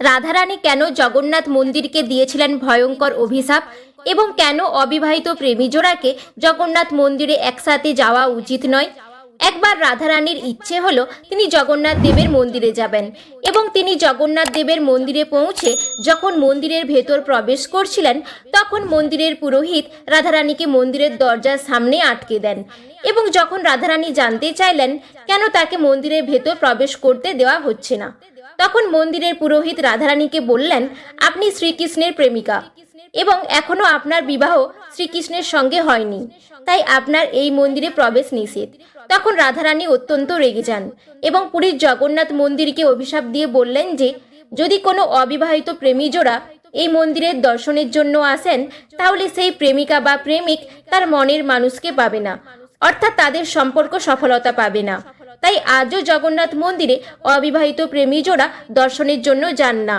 রাধারানী কেন জগন্নাথ মন্দিরকে দিয়েছিলেন ভয়ঙ্কর অভিশাপ? এবং কেন অবিবাহিত প্রেমী জোড়াকে জগন্নাথ মন্দিরে একসাথে যাওয়া উচিত নয়? একবার রাধারানীর ইচ্ছে হলো তিনি জগন্নাথ দেবের মন্দিরে যাবেন। এবং তিনি জগন্নাথ দেবের মন্দিরে পৌঁছে যখন মন্দিরের ভেতর প্রবেশ করছিলেন, তখন মন্দিরের পুরোহিত রাধারানীকে মন্দিরের দরজার সামনে আটকে দেন এবং যখন রাধারানী জানতে চাইলেন কেন তাকে মন্দিরের ভেতর প্রবেশ করতে দেওয়া হচ্ছে না, তখন মন্দিরের পুরোহিত রাধারানীকে বললেন, আপনি শ্রীকৃষ্ণের প্রেমিকা। এবং এখনও আপনার বিবাহ শ্রীকৃষ্ণের সঙ্গে হয়নি। তাই আপনার এই মন্দিরে প্রবেশ নিষেধ। তখন রাধারানী অত্যন্ত রেগে যান এবং পুরীর জগন্নাথ মন্দিরকে অভিশাপ দিয়ে বললেন যে, যদি কোনো অবিবাহিত প্রেমী জোড়া এই মন্দিরের দর্শনের জন্য আসেন, তাহলে সেই প্রেমিকা বা প্রেমিক তার মনের মানুষকে পাবে না, অর্থাৎ তাদের সম্পর্ক সফলতা পাবে না। তাই আজও জগন্নাথ মন্দিরে অবিবাহিত প্রেমী জোড়া দর্শনের জন্য যান না।